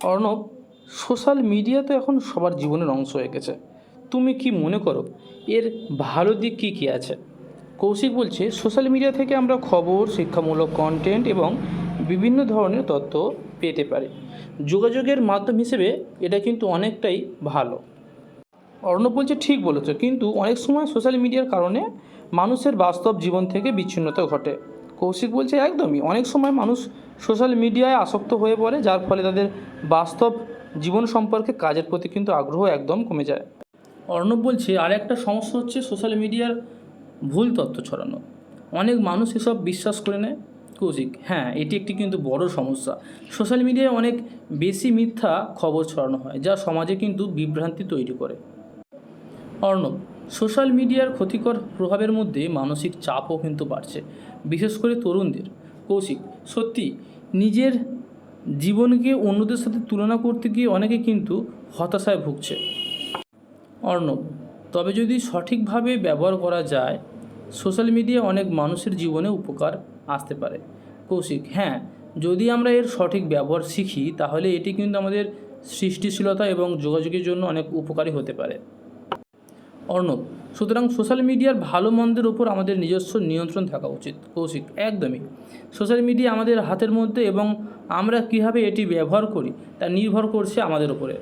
Arnab, social media তো এখন সবার জীবনের অংশ হয়ে গেছে। তুমি কি মনে করো, এর ভালো দিক কী কী আছে? কৌশিক বলছে, সোশ্যাল মিডিয়া থেকে আমরা খবর, শিক্ষামূলক কন্টেন্ট এবং বিভিন্ন ধরনের তথ্য পেতে পারি। যোগাযোগের মাধ্যম হিসেবে এটা কিন্তু অনেকটাই ভালো। অর্ণব বলছে, ঠিক বলেছ, কিন্তু অনেক সময় সোশ্যাল মিডিয়ার কারণে মানুষের বাস্তব জীবন থেকে বিচ্ছিন্নতা ঘটে। কৌশিক বলছে, একদমই। অনেক সময় মানুষ সোশ্যাল মিডিয়ায় আসক্ত হয়ে পড়ে, যার ফলে তাদের বাস্তব জীবন সম্পর্কে কাজের প্রতি কিন্তু আগ্রহ একদম কমে যায়। অর্ণব বলছে আর একটা সমস্যা হচ্ছে সোশ্যাল মিডিয়ার ভুল তথ্য ছড়ানো। অনেক মানুষ এসব বিশ্বাস করে নেয়। কৌশিক হ্যাঁ এটি একটি কিন্তু বড় সমস্যা। সোশ্যাল মিডিয়ায় অনেক বেশি মিথ্যা খবর ছড়ানো হয়, যা সমাজে কিন্তু বিভ্রান্তি তৈরি করে। অর্ণব সোশ্যাল মিডিয়ার ক্ষতিকর প্রভাবের মধ্যে মানসিক চাপও কিন্তু বাড়ছে, বিশেষ করে তরুণদের। কৌশিক, সত্যি, নিজের জীবনকে অন্যদের সাথে তুলনা করতে গিয়ে অনেকে কিন্তু হতাশায় ভুগছে। অর্ণব, তবে যদি সঠিকভাবে ব্যবহার করা যায়, সোশ্যাল মিডিয়া অনেক মানুষের জীবনে উপকার আসতে পারে। কৌশিক হ্যাঁ যদি আমরা এর সঠিক ব্যবহার শিখি, তাহলে এটি কিন্তু আমাদের সৃষ্টিশীলতা এবং যোগাযোগের জন্য অনেক উপকারী হতে পারে। অর্ণব, সুতরাং সোশ্যাল মিডিয়ার ভালো মন্দের উপর আমাদের নিজস্ব নিয়ন্ত্রণ থাকা উচিত। কৌশিক, একদমই। সোশ্যাল মিডিয়া আমাদের হাতের মধ্যে এবং আমরা কীভাবে এটি ব্যবহার করি তা নির্ভর করছে আমাদের উপরে।